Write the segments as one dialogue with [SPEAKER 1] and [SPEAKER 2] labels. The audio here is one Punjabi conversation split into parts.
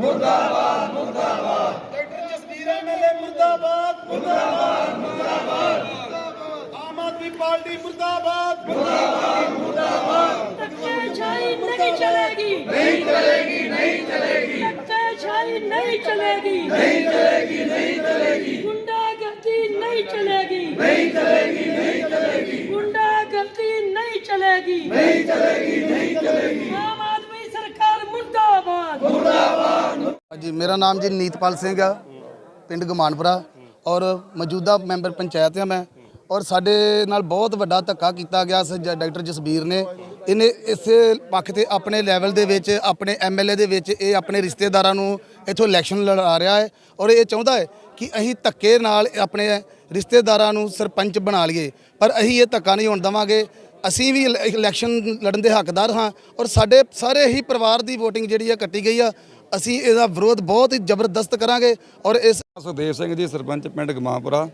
[SPEAKER 1] मुर्दाबाद मुर्दाबाद। डॉक्टर एमएलए मुर्दाबाद मुर्दाबाद। मुर्दाबाद। आम आदमी पार्टी मुर्दाबाद। मुर्दाबाद
[SPEAKER 2] मुर्दाबाद। नहीं चलेगी। नहीं चलेगी नहीं चलेगी। नहीं चलेगी। नहीं चलेगी नहीं चलेगी। गुंडागर्दी नहीं चलेगी। नहीं चलेगी नहीं चलेगी। गुंडागर्दी नहीं चलेगी। नहीं चलेगी नहीं चलेगी। आम आदमी सरकार मुर्दाबाद।
[SPEAKER 3] ਜੀ ਮੇਰਾ ਨਾਮ ਜੀ ਨੀਤਪਾਲ ਸਿੰਘ ਆ, ਪਿੰਡ ਗਮਾਨਪੁਰਾ। ਔਰ ਮੌਜੂਦਾ ਮੈਂਬਰ ਪੰਚਾਇਤ ਆ ਮੈਂ। ਔਰ ਸਾਡੇ ਨਾਲ ਬਹੁਤ ਵੱਡਾ ਧੱਕਾ ਕੀਤਾ ਗਿਆ ਸੀ ਜ- ਡਾਕਟਰ ਜਸਬੀਰ ਨੇ। ਇਹਨੇ ਇਸੇ ਪੱਖ ਤੇ ਆਪਣੇ ਲੈਵਲ ਦੇ ਵਿੱਚ, ਆਪਣੇ ਐਮਐਲਏ ਦੇ ਵਿੱਚ ਇਹ ਆਪਣੇ ਰਿਸ਼ਤੇਦਾਰਾਂ ਨੂੰ ਇੱਥੋਂ ਇਲੈਕਸ਼ਨ ਲੜਾ ਰਿਹਾ ਹੈ। ਔਰ ਇਹ ਚਾਹੁੰਦਾ ਹੈ ਕਿ ਅਸੀਂ ਧੱਕੇ ਨਾਲ ਆਪਣੇ ਰਿਸ਼ਤੇਦਾਰਾਂ ਨੂੰ ਸਰਪੰਚ ਬਣਾ ਲਈਏ। ਪਰ ਅਸੀਂ ਇਹ ਧੱਕਾ ਨਹੀਂ ਹੋਣ ਦੇਵਾਂਗੇ। ਅਸੀਂ ਵੀ ਇਲ- ਇਲੈਕਸ਼ਨ ਲੜਨ ਦੇ ਹੱਕਦਾਰ ਹਾਂ। ਔਰ ਸਾਡੇ ਸਾਰੇ ਹੀ ਪਰਿਵਾਰ ਦੀ VOTING ਜਿਹੜੀ ਆ ਕੱਟੀ ਗਈ ਆ। ਅਸੀਂ ਇਹਦਾ ਵਿਰੋਧ ਬਹੁਤ ਹੀ ਜ਼ਬਰਦਸਤ ਕਰਾਂਗੇ ਔਰ ਇਸ
[SPEAKER 4] ਸੁਖਦੇਵ ਸਿੰਘ ਜੀ, ਸਰਪੰਚ ਪਿੰਡ ਗਮਾਂਪੁਰਾ।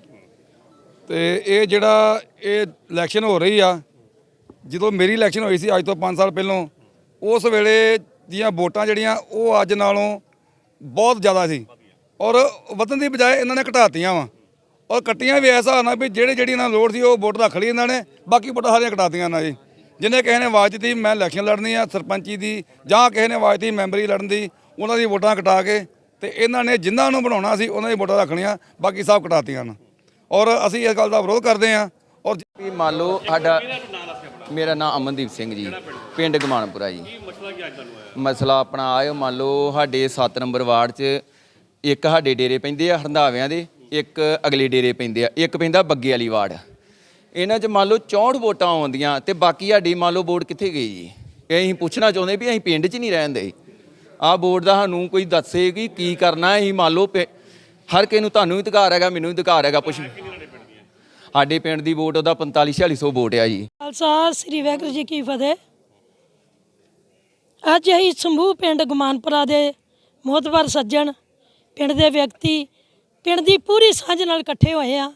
[SPEAKER 4] ਤੇ ਇਹ ਜਿਹੜਾ ਇਹ ਇਲੈਕਸ਼ਨ ਹੋ ਰਹੀ ਆ, ਜਦੋਂ ਮੇਰੀ ਇਲੈਕਸ਼ਨ ਹੋਈ ਸੀ ਅੱਜ ਤੋਂ 5 ਸਾਲ ਪਹਿਲਾਂ, ਉਸ ਵੇਲੇ ਦੀਆਂ ਵੋਟਾਂ ਜਿਹੜੀਆਂ, ਉਹ ਅੱਜ ਨਾਲੋਂ ਬਹੁਤ ਜ਼ਿਆਦਾ ਸੀ। ਔਰ ਵਧਣ ਦੀ ਬਜਾਏ ਇਹਨਾਂ ਨੇ ਘਟਾਤੀਆਂ ਵਾ। ਔਰ ਕੱਟੀਆਂ ਵੀ ਐਸਾ ਨਾ ਵੀ ਜਿਹੜੇ ਜਿਹੜੀ ਇਹਨਾਂ ਨੂੰ ਲੋੜ ਸੀ, ਉਹ ਵੋਟ ਰੱਖ ਲਈ ਇਹਨਾਂ ਨੇ, ਬਾਕੀ ਵੋਟਾਂ ਸਾਰੀਆਂ ਘਟਾਤੀਆਂ ਨਾ ਜੀ ਜਿਹਨੇ ਕਿਸੇ ਨੇ ਆਵਾਜ਼ ਦਿੱਤੀ, ਮੈਂ ਇਲੈਕਸ਼ਨ ਲੜਨੀ ਆ, ਸਰਪੰਚੀ ਦੀ, ਜਾਂ ਕਿਸੇ ਨੇ ਆਵਾਜ਼ ਦਿੱਤੀ, ਮੈਂਬਰੀ ਲੜਨ ਦੀ ਉਹਨਾਂ ਦੀ ਵੋਟਾਂ ਕਟਾ ਕੇ ਤੇ ਇਹਨਾਂ ਨੇ ਜਿਨ੍ਹਾਂ ਨੂੰ ਬਣਾਉਣਾ ਸੀ ਉਹਨਾਂ ਦੀ ਵੋਟਾਂ ਰੱਖਣੀਆਂ, ਬਾਕੀ ਸਭ ਕਟਾਤੀਆਂ ਨੇ ਔਰ ਅਸੀਂ ਇਸ ਗੱਲ ਦਾ ਵਿਰੋਧ ਕਰਦੇ ਹਾਂ। ਔਰ
[SPEAKER 5] ਵੀ ਮੰਨ ਲਓ ਸਾਡਾ ਮੇਰਾ ਨਾਮ ਅਮਨਦੀਪ ਸਿੰਘ ਜੀ, ਪਿੰਡ ਗਮਾਨਪੁਰਾ ਜੀ। ਮਸਲਾ ਆਪਣਾ ਆਇਓ ਮੰਨ ਲਓ ਸਾਡੇ 7 ਨੰਬਰ ਵਾਰਡ 'ਚ ਇੱਕ ਸਾਡੇ ਡੇਰੇ ਪੈਂਦੇ ਆ ਹਰੰਦਾਵਿਆਂ ਦੇ, ਇੱਕ ਅਗਲੇ ਡੇਰੇ ਪੈਂਦੇ ਆ, ਇੱਕ ਪੈਂਦਾ ਬੱਗੇ ਵਾਲੀ ਵਾਰਡ। ਇਹਨਾਂ 'ਚ ਮੰਨ ਲਓ 64 ਵੋਟਾਂ ਆਉਂਦੀਆਂ ਤੇ ਬਾਕੀ ਸਾਡੀ ਮੰਨ ਲਓ ਵੋਟ ਕਿੱਥੇ ਗਈ ਜੀ? ਇਹ ਅਸੀਂ ਪੁੱਛਣਾ ਚਾਹੁੰਦੇ ਵੀ ਅਸੀਂ ਪਿੰਡ 'ਚ ਨਹੀਂ ਰਹਿੰਦੇ ਆਹ ਵੋਟ ਦਾ ਸਾਨੂੰ ਕੋਈ ਦੱਸੇ ਕਿ ਕੀ ਕਰਨਾ ਅਸੀਂ ਮੰਨ ਲਓ ਹਰ ਕਿਸੇ ਨੂੰ ਤੁਹਾਨੂੰ ਵੀ ਅਧਿਕਾਰ ਹੈਗਾ, ਮੈਨੂੰ ਵੀ ਅਧਿਕਾਰ ਹੈਗਾ, ਪੁੱਛ ਸਾਡੇ ਪਿੰਡ ਦੀ ਵੋਟ ਉਹਦਾ 45 4600 ਵੋਟ ਆ ਜੀ।
[SPEAKER 2] ਖਾਲਸਾ, ਸ੍ਰੀ ਵਾਹਿਗੁਰੂ ਜੀ ਕੀ ਫਤਿਹ। ਅੱਜ ਅਸੀਂ ਸਮੂਹ ਪਿੰਡ ਗਮਾਨਪੁਰਾ ਦੇ ਮੋਹਤਵਰ ਸੱਜਣ, ਪਿੰਡ ਦੇ ਵਿਅਕਤੀ, ਪਿੰਡ ਦੀ ਪੂਰੀ ਸਾਂਝ ਨਾਲ ਇਕੱਠੇ ਹੋਏ ਆ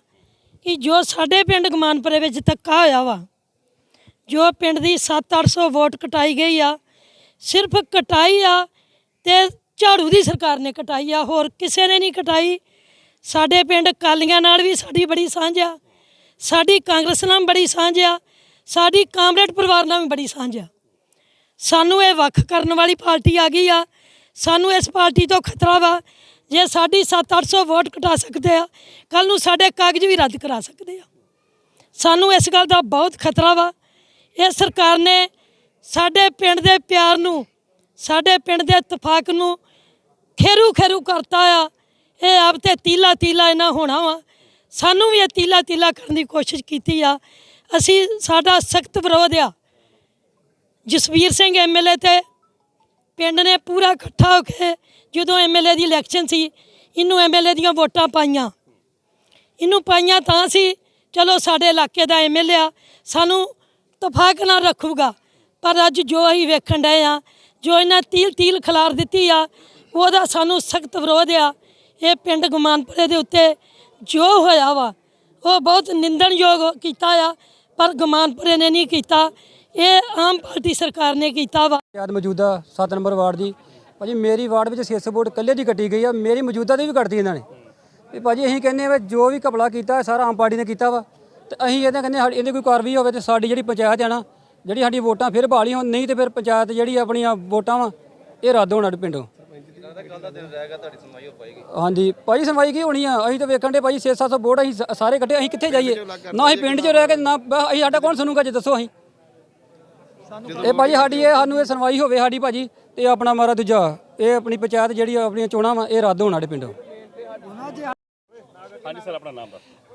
[SPEAKER 2] ਕਿ ਜੋ ਸਾਡੇ ਪਿੰਡ ਗਮਾਨਪੁਰੇ ਵਿੱਚ ਧੱਕਾ ਹੋਇਆ ਵਾ, ਜੋ ਪਿੰਡ ਦੀ 7-800 ਵੋਟ ਕਟਾਈ ਗਈ ਆ, ਸਿਰਫ ਕਟਾਈ ਆ ਤੇ ਝਾੜੂ ਦੀ ਸਰਕਾਰ ਨੇ ਕਟਾਈ ਆ, ਹੋਰ ਕਿਸੇ ਨੇ ਨਹੀਂ ਕਟਾਈ। ਸਾਡੇ ਪਿੰਡ ਕਾਲੀਆਂ ਨਾਲ ਵੀ ਸਾਡੀ ਬੜੀ ਸਾਂਝ ਆ, ਸਾਡੀ ਕਾਂਗਰਸ ਨਾਲ ਬੜੀ ਸਾਂਝ ਆ, ਸਾਡੀ ਕਾਮਰੇਡ ਪਰਿਵਾਰ ਨਾਲ ਵੀ ਬੜੀ ਸਾਂਝ ਆ। ਸਾਨੂੰ ਇਹ ਵੱਖ ਕਰਨ ਵਾਲੀ ਪਾਰਟੀ ਆ ਗਈ ਆ, ਸਾਨੂੰ ਇਸ ਪਾਰਟੀ ਤੋਂ ਖਤਰਾ ਵਾ, ਜੇ ਸਾਡੀ 7-800 ਵੋਟ ਘਟਾ ਸਕਦੇ ਆ ਕੱਲ ਨੂੰ ਸਾਡੇ ਕਾਗਜ਼ ਵੀ ਰੱਦ ਕਰਾ ਸਕਦੇ ਆ। ਸਾਨੂੰ ਇਸ ਗੱਲ ਦਾ ਬਹੁਤ ਖਤਰਾ ਵਾ। ਇਹ ਸਰਕਾਰ ਨੇ ਸਾਡੇ ਪਿੰਡ ਦੇ ਪਿਆਰ ਨੂੰ ਸਾਡੇ ਪਿੰਡ ਦੇ ਇਤਫਾਕ ਨੂੰ ਖੇਰੂ ਖੇਰੂ ਕਰਤਾ ਆ। ਇਹ ਆਪ ਤੇ ਤੀਲਾ ਤੀਲਾ ਇਹਨਾਂ ਹੋਣਾ ਵਾ। ਸਾਨੂੰ ਵੀ ਇਹ ਤੀਲਾ ਤੀਲਾ ਕਰਨ ਦੀ ਕੋਸ਼ਿਸ਼ ਕੀਤੀ ਆ। ਅਸੀਂ, ਸਾਡਾ ਸਖਤ ਵਿਰੋਧ ਆ। ਜਸਵੀਰ ਸਿੰਘ ਐਮਐਲਏ ਤੇ ਪਿੰਡ ਨੇ ਪੂਰਾ ਇਕੱਠਾ ਹੋ ਕੇ ਜਦੋਂ ਐਮਐਲਏ ਦੀ ਇਲੈਕਸ਼ਨ ਸੀ, ਇਹਨੂੰ ਐਮਐਲਏ ਦੀਆਂ ਵੋਟਾਂ ਪਾਈਆਂ। ਇਹਨੂੰ ਪਾਈਆਂ ਤਾਂ ਸੀ ਚਲੋ ਸਾਡੇ ਇਲਾਕੇ ਦਾ ਐਮਐਲਏ ਆ, ਸਾਨੂੰ ਤਫਾਕ ਨਾਲ ਰੱਖੂਗਾ। ਪਰ ਅੱਜ ਜੋ ਅਸੀਂ ਵੇਖਣ ਡਏ ਆ ਜੋ ਇਹਨਾਂ ਤੀਲ ਤੀਲ ਖਿਲਾਰ ਦਿੱਤੀ ਆ, ਉਹਦਾ ਸਾਨੂੰ ਸਖਤ ਵਿਰੋਧ ਆ। ਇਹ ਪਿੰਡ ਗੁਮਾਨਪੁਰੇ ਦੇ ਉੱਤੇ ਜੋ ਹੋਇਆ ਵਾ, ਉਹ ਬਹੁਤ ਨਿੰਦਣਯੋਗ ਕੀਤਾ ਆ, ਪਰ ਗੁਮਾਨਪੁਰੇ ਨੇ ਨਹੀਂ ਕੀਤਾ। ਇਹ ਆਮ ਪਾਰਟੀ ਸਰਕਾਰ ਨੇ ਕੀਤਾ ਵਾ।
[SPEAKER 6] ਯਾਦ ਮੌਜੂਦਾ 7 ਨੰਬਰ ਵਾਰਡ ਦੀ, ਭਾਜੀ ਮੇਰੀ ਵਾਰਡ ਵਿੱਚ 600 ਵੋਟ ਇਕੱਲੇ ਦੀ ਕੱਟੀ ਗਈ ਆ, ਮੇਰੀ ਮੌਜੂਦਾ ਦੀ ਵੀ ਕੱਟਦੀ ਇਹਨਾਂ ਨੇ। ਤੇ ਭਾਜੀ ਅਸੀਂ ਕਹਿੰਦੇ ਆ ਵੀ ਜੋ ਵੀ ਘਪਲਾ ਕੀਤਾ, ਸਾਰਾ ਆਮ ਪਾਰਟੀ ਨੇ ਕੀਤਾ ਵਾ। ਤੇ ਅਸੀਂ ਇਹਦਾ ਕਹਿੰਦੇ ਸਾਡੀ ਇਹਦੀ ਕੋਈ ਕਾਰਵਾਈ ਹੋਵੇ ਤੇ ਸਾਡੀ ਜਿਹੜੀ ਪੰਚਾਇਤ ਆ ਨਾ ਜਿਹੜੀ ਸਾਡੀ ਵੋਟਾਂ ਫਿਰ ਬਹਾਲੀ ਹੋਣ, ਨਹੀਂ ਤੇ ਫਿਰ ਪੰਚਾਇਤ ਜਿਹੜੀ ਆਪਣੀਆਂ ਵੋਟਾਂ ਵਾ, ਇਹ ਰੱਦ ਹੋਣ ਸਾਡੇ ਪਿੰਡੋਂ। ਹਾਂਜੀ ਭਾਜੀ ਸੁਣਵਾਈ ਕੀ ਹੋਣੀ ਆ? ਅਸੀਂ ਤਾਂ ਵੇਖਣ ਦੇ ਭਾਜੀ 6-700 ਵੋਟ ਅਸੀਂ ਸ- ਸਾਰੇ ਕੱਟੇ ਅਸੀਂ ਕਿੱਥੇ ਜਾਈਏ? ਨਾ ਅਸੀਂ ਪਿੰਡ 'ਚ ਰਹਿ ਕੇ, ਨਾ ਬ- ਅਸੀਂ ਸਾਡਾ ਕੌਣ ਸੁਣੂਗਾ ਜੇ ਦੱਸੋ ਅਸੀਂ? ਇਹ ਭਾਜੀ ਸਾਡੀ, ਇਹ ਸਾਨੂੰ ਇਹ ਸੁਣਵਾਈ ਹੋਵੇ ਸਾਡੀ ਭਾਜੀ, ਤੇ ਆਪਣਾ ਮਾਰਾ ਦੂਜਾ, ਇਹ ਆਪਣੀ ਪੰਚਾਇਤ ਜਿਹੜੀ ਆਪਣੀਆਂ ਚੋਣਾਂ ਵਾ, ਇਹ ਰੱਦ ਹੋਣ ਸਾਡੇ ਪਿੰਡੋਂ।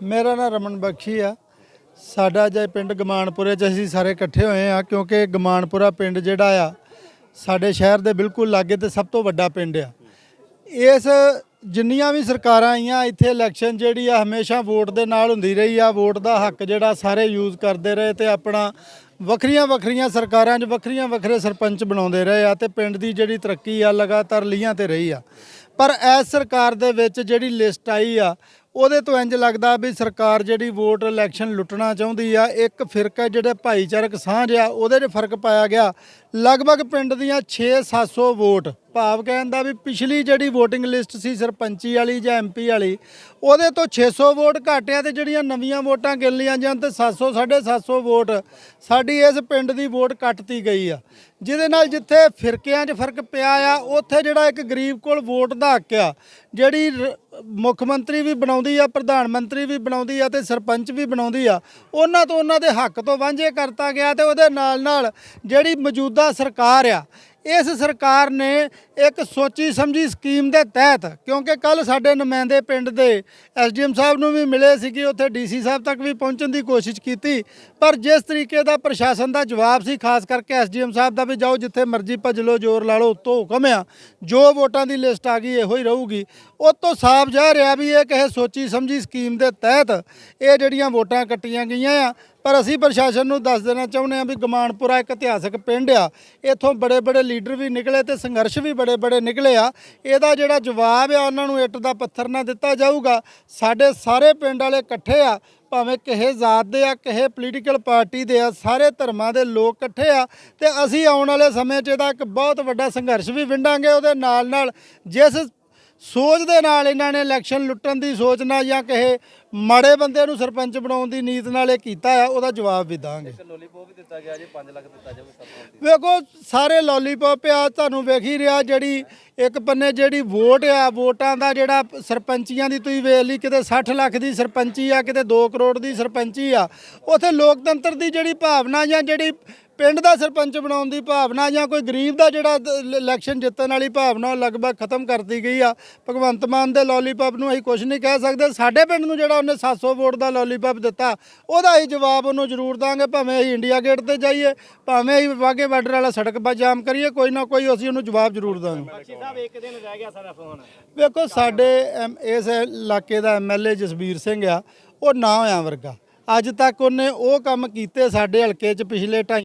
[SPEAKER 1] ਮੇਰਾ ਨਾਮ ਰਮਨ ਬਖਸ਼ੀ ਆ। ਸਾਡਾ ਜੇ ਪਿੰਡ ਗਮਾਨਪੁਰੇ ਚ ਅਸੀਂ ਸਾਰੇ ਇਕੱਠੇ ਹੋਏ ਆ ਕਿਉਂਕਿ ਗਮਾਨਪੁਰਾ ਪਿੰਡ ਜਿਹੜਾ ਆ, ਸਾਡੇ ਸ਼ਹਿਰ ਦੇ ਬਿਲਕੁਲ ਲਾਗੇ ਤੇ ਸਭ ਤੋਂ ਵੱਡਾ ਪਿੰਡ ਆ। ਇਸ ਜਿੰਨੀਆਂ ਵੀ ਸਰਕਾਰਾਂ ਆਈਆਂ, ਇੱਥੇ ਇਲੈਕਸ਼ਨ ਜਿਹੜੀ ਆ, ਹਮੇਸ਼ਾ ਵੋਟ ਦੇ ਨਾਲ ਹੁੰਦੀ ਰਹੀ ਆ। ਵੋਟ ਦਾ ਹੱਕ ਜਿਹੜਾ ਸਾਰੇ ਯੂਜ਼ ਕਰਦੇ ਰਹੇ ਤੇ ਆਪਣਾ ਵੱਖਰੀਆਂ ਵੱਖਰੀਆਂ ਸਰਕਾਰਾਂ 'ਚ ਵੱਖਰੀਆਂ ਵੱਖਰੇ ਸਰਪੰਚ ਬਣਾਉਂਦੇ ਰਹੇ ਆ ਤੇ ਪਿੰਡ ਦੀ ਜਿਹੜੀ ਤਰੱਕੀ ਆ, ਲਗਾਤਾਰ ਲੀਹਾਂ ਤੇ ਰਹੀ ਆ। ਪਰ ਇਸ ਸਰਕਾਰ ਦੇ ਵਿੱਚ ਜਿਹੜੀ ਲਿਸਟ ਆਈ ਆ ਉਹਦੇ ਤੋਂ ਇੰਜ ਲੱਗਦਾ ਵੀ ਸਰਕਾਰ ਜਿਹੜੀ ਵੋਟ ਇਲੈਕਸ਼ਨ ਲੁੱਟਣਾ ਚਾਹੁੰਦੀ ਆ, ਇੱਕ ਫਿਰਕਾ ਜਿਹੜੇ ਭਾਈਚਾਰਕ ਸਾਂਝ ਆ, ਉਹਦੇ 'ਚ ਫ਼ਰਕ ਪਾਇਆ ਗਿਆ। ਲਗਭਗ ਪਿੰਡ ਦੀਆਂ 6-700 ਵੋਟ। ਭਾਵ ਕਹਿਣ ਦਾ ਵੀ ਪਿਛਲੀ ਜਿਹੜੀ VOTING ਲਿਸਟ ਸੀ ਸਰਪੰਚੀ ਵਾਲੀ ਜਾਂ ਐਮਪੀ ਵਾਲੀ, ਉਹਦੇ ਤੋਂ 600 ਵੋਟ ਘੱਟ ਆ ਤੇ ਜਿਹੜੀਆਂ ਨਵੀਆਂ ਵੋਟਾਂ ਗਿਣ ਲਈਆਂ ਜਾਣ ਤੇ 700 750 ਵੋਟ ਸਾਡੀ ਇਸ ਪਿੰਡ ਦੀ ਵੋਟ ਕੱਟਤੀ ਗਈ ਆ। ਜਿਹਦੇ ਨਾਲ ਜਿੱਥੇ ਫਿਰਕਿਆਂ 'ਚ ਫ਼ਰਕ ਪਿਆ ਆ, ਉੱਥੇ ਜਿਹੜਾ ਇੱਕ ਗਰੀਬ ਕੋਲ ਵੋਟ ਦਾ ਹੱਕ ਆ, ਜਿਹੜੀ ਰ- ਮੁੱਖ ਮੰਤਰੀ ਵੀ ਬਣਾਉਂਦੀ ਆ, ਪ੍ਰਧਾਨ ਮੰਤਰੀ ਵੀ ਬਣਾਉਂਦੀ ਆ ਤੇ ਸਰਪੰਚ ਵੀ ਬਣਾਉਂਦੀ ਆ, ਉਹਨਾਂ ਤੋਂ ਉਹਨਾਂ ਦੇ ਹੱਕ ਤੋਂ ਵਾਂਝੇ ਕਰਤਾ ਗਿਆ ਤੇ ਉਹਦੇ ਨਾਲ ਨਾਲ ਜਿਹੜੀ ਮੌਜੂਦਾ ਸਰਕਾਰ ਆ, ਇਸ ਸਰਕਾਰ ਨੇ ਇੱਕ ਸੋਚੀ ਸਮਝੀ ਸਕੀਮ ਦੇ ਤਹਿਤ, ਕਿਉਂਕਿ ਕੱਲ ਸਾਡੇ ਨੁਮਾਇੰਦੇ ਪਿੰਡ ਦੇ ਐਸਡੀਐਮ ਸਾਹਿਬ ਨੂੰ ਵੀ ਮਿਲੇ ਸੀਗੇ, ਉੱਥੇ ਡੀਸੀ ਸਾਹਿਬ ਤੱਕ ਵੀ ਪਹੁੰਚਣ ਦੀ ਕੋਸ਼ਿਸ਼ ਕੀਤੀ, ਪਰ ਜਿਸ ਤਰੀਕੇ ਦਾ ਪ੍ਰਸ਼ਾਸਨ ਦਾ ਜਵਾਬ ਸੀ, ਖਾਸ ਕਰਕੇ ਐਸਡੀਐਮ ਸਾਹਿਬ ਦਾ ਵੀ ਜਾਓ ਜਿੱਥੇ ਮਰਜ਼ੀ ਭੱਜ ਲਓ, ਜ਼ੋਰ ਲਾ ਲਓ ਉੱਤੋਂ ਹੁਕਮ ਆ, ਜੋ ਵੋਟਾਂ ਦੀ ਲਿਸਟ ਆ ਗਈ, ਇਹੋ ਹੀ ਰਹੂਗੀ। ਉਹ ਤੋਂ ਸਾਫ਼ ਜਾ ਰਿਹਾ ਵੀ ਇਹ ਕਿਸੇ ਸੋਚੀ ਸਮਝੀ ਸਕੀਮ ਦੇ ਤਹਿਤ ਇਹ ਜਿਹੜੀਆਂ ਵੋਟਾਂ ਕੱਟੀਆਂ ਗਈਆਂ ਆ। ਪਰ ਅਸੀਂ ਪ੍ਰਸ਼ਾਸਨ ਨੂੰ ਦੱਸ ਦੇਣਾ ਚਾਹੁੰਦੇ ਹਾਂ ਵੀ ਗਮਾਨਪੁਰਾ ਇੱਕ ਇਤਿਹਾਸਕ ਪਿੰਡ ਆ। ਇੱਥੋਂ ਬੜੇ ਬੜੇ ਲੀਡਰ ਵੀ ਨਿਕਲੇ ਤੇ ਸੰਘਰਸ਼ ਵੀ ਬੜੇ ਬੜੇ ਨਿਕਲੇ ਆ। ਇਹਦਾ ਜਿਹੜਾ ਜਵਾਬ ਆ, ਉਹਨਾਂ ਨੂੰ ਇੱਟ ਦਾ ਪੱਥਰ ਨਾ ਦਿੱਤਾ ਜਾਊਗਾ। ਸਾਡੇ ਸਾਰੇ ਪਿੰਡ ਵਾਲੇ ਇਕੱਠੇ ਆ, ਭਾਵੇਂ ਕਿਸੇ ਜ਼ਾਤ ਦੇ ਆ, ਕਿਸੇ ਪੋਲੀਟੀਕਲ ਪਾਰਟੀ ਦੇ ਆ, ਸਾਰੇ ਧਰਮਾਂ ਦੇ ਲੋਕ ਇਕੱਠੇ ਆ। ਤੇ ਅਸੀਂ ਆਉਣ ਵਾਲੇ ਸਮੇਂ 'ਚ ਇਹਦਾ ਇੱਕ ਬਹੁਤ ਵੱਡਾ ਸੰਘਰਸ਼ ਵੀ ਵਿੰਡਾਂਗੇ। ਉਹਦੇ ਨਾਲ ਨਾਲ ਜਿਸ ਸੋਚ ਦੇ ਨਾਲ ਇਹਨਾਂ ਨੇ ਇਲੈਕਸ਼ਨ ਲੁੱਟਣ ਦੀ ਸੋਚ ਨਾਲ ਜਾਂ ਕਿਸੇ ਮਾੜੇ ਬੰਦੇ ਨੂੰ ਸਰਪੰਚ ਬਣਾਉਣ ਦੀ ਨੀਤ ਨਾਲ ਇਹ ਕੀਤਾ ਆ ਉਹਦਾ ਜਵਾਬ ਵੀ ਦਾਂਗੇ। ਲੋਲੀਪੌਪ ਵੀ ਦਿੱਤਾ ਗਿਆ ਜੇ 5 ਲੱਖ ਦਿੱਤਾ ਜਾਵੇ ਵੇਖੋ ਸਾਰੇ ਲੋਲੀਪੌਪ ਆ ਤੁਹਾਨੂੰ ਵੇਖ ਹੀ ਰਿਹਾ ਜਿਹੜੀ ਇੱਕ ਪੰਨੇ ਜਿਹੜੀ ਵੋਟ ਆ ਵੋਟਾਂ ਦਾ ਜਿਹੜਾ ਸਰਪੰਚੀਆਂ ਦੀ ਤੁਸੀਂ ਵੇਖ ਲਈ ਕਿਤੇ 60 ਲੱਖ ਦੀ ਸਰਪੰਚੀ ਆ ਕਿਤੇ 2 ਕਰੋੜ ਦੀ ਸਰਪੰਚੀ ਆ ਉਥੇ ਲੋਕਤੰਤਰ ਦੀ ਜਿਹੜੀ ਭਾਵਨਾ ਜਾਂ ਜਿਹੜੀ ਪਿੰਡ ਦਾ ਸਰਪੰਚ ਬਣਾਉਣ ਦੀ ਭਾਵਨਾ ਜਾਂ ਕੋਈ ਗਰੀਬ ਦਾ ਜਿਹੜਾ ਇਲੈਕਸ਼ਨ ਜਿੱਤਣ ਵਾਲੀ ਭਾਵਨਾ ਉਹ ਲਗਭਗ ਖਤਮ ਕਰਤੀ ਗਈ ਆ। ਭਗਵੰਤ ਮਾਨ ਦੇ ਲੋਲੀਪੌਪ ਨੂੰ ਅਸੀਂ ਕੁਝ ਨਹੀਂ ਕਹਿ ਸਕਦੇ। ਸਾਡੇ ਪਿੰਡ ਨੂੰ ਜਿਹੜਾ ਉਹਨੇ 700 ਵੋਟ ਦਾ ਲੋਲੀਪੌਪ ਦਿੱਤਾ ਉਹਦਾ ਹੀ ਜਵਾਬ ਉਹਨੂੰ ਜ਼ਰੂਰ ਦਾਂਗੇ ਭਾਵੇਂ ਅਸੀਂ ਇੰਡੀਆ ਗੇਟ ਤੇ ਜਾਈਏ ਭਾਵੇਂ ਅਸੀਂ ਵਾਗੇ ਬਾਰਡਰ ਵਾਲਾ ਸੜਕ 'ਤੇ ਜਾਮ ਕਰੀਏ ਕੋਈ ਨਾ ਕੋਈ ਅਸੀਂ ਉਹਨੂੰ ਜਵਾਬ ਜ਼ਰੂਰ ਦਾਂਗੇ।
[SPEAKER 7] ਬਖਸ਼ੀ ਸਾਹਿਬ ਇੱਕ ਦਿਨ ਰਹਿ ਗਿਆ ਸਾਡਾ ਫੋਨ।
[SPEAKER 1] ਵੇਖੋ ਸਾਡੇ ਐਮ- ਇਸ ਇਲਾਕੇ ਦਾ ਐਮਐਲਏ ਜਸਬੀਰ ਸਿੰਘ ਆ ਉਹ ਨਾ ਹੋਇਆ ਵਰਗਾ। ਅੱਜ ਤੱਕ ਉਹਨੇ ਉਹ ਕੰਮ ਕੀਤੇ ਸਾਡੇ ਹਲਕੇ 'ਚ ਪਿਛਲੇ ਢਾਈ